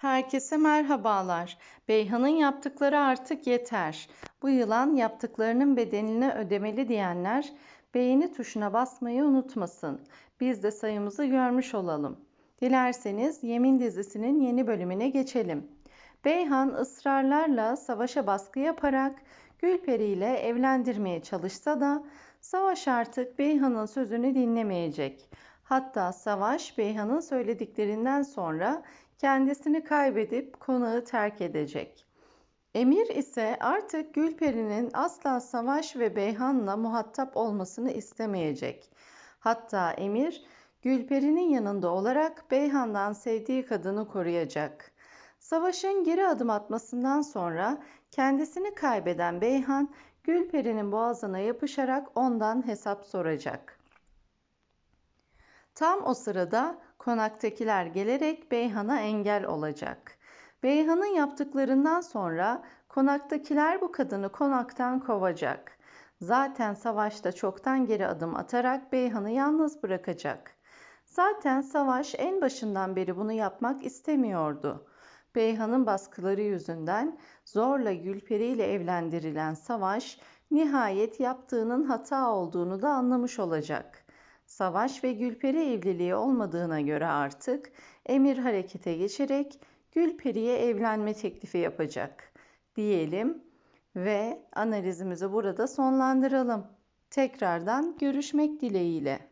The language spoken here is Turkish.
Herkese merhabalar. Beyhan'ın yaptıkları artık yeter. Bu yılan yaptıklarının bedelini ödemeli diyenler beğeni tuşuna basmayı unutmasın. Biz de sayımızı görmüş olalım. Dilerseniz Yemin dizisinin yeni bölümüne geçelim. Beyhan ısrarlarla Savaş'a baskı yaparak Gülperi ile evlendirmeye çalışsa da Savaş artık Beyhan'ın sözünü dinlemeyecek. Hatta Savaş Beyhan'ın söylediklerinden sonra kendisini kaybedip konağı terk edecek. Emir ise artık Gülperi'nin asla Savaş ve Beyhan'la muhatap olmasını istemeyecek. Hatta Emir Gülperi'nin yanında olarak Beyhan'dan sevdiği kadını koruyacak. Savaş'ın geri adım atmasından sonra kendisini kaybeden Beyhan Gülperi'nin boğazına yapışarak ondan hesap soracak. Tam o sırada konaktakiler gelerek Beyhan'a engel olacak. Beyhan'ın yaptıklarından sonra konaktakiler bu kadını konaktan kovacak. Zaten savaşta çoktan geri adım atarak Beyhan'ı yalnız bırakacak. Zaten savaş en başından beri bunu yapmak istemiyordu. Beyhan'ın baskıları yüzünden zorla Gülperi ile evlendirilen Savaş nihayet yaptığının hata olduğunu da anlamış olacak. Savaş ve Gülperi evliliği olmadığına göre artık Emir harekete geçerek Gülperi'ye evlenme teklifi yapacak diyelim ve analizimizi burada sonlandıralım. Tekrardan görüşmek dileğiyle.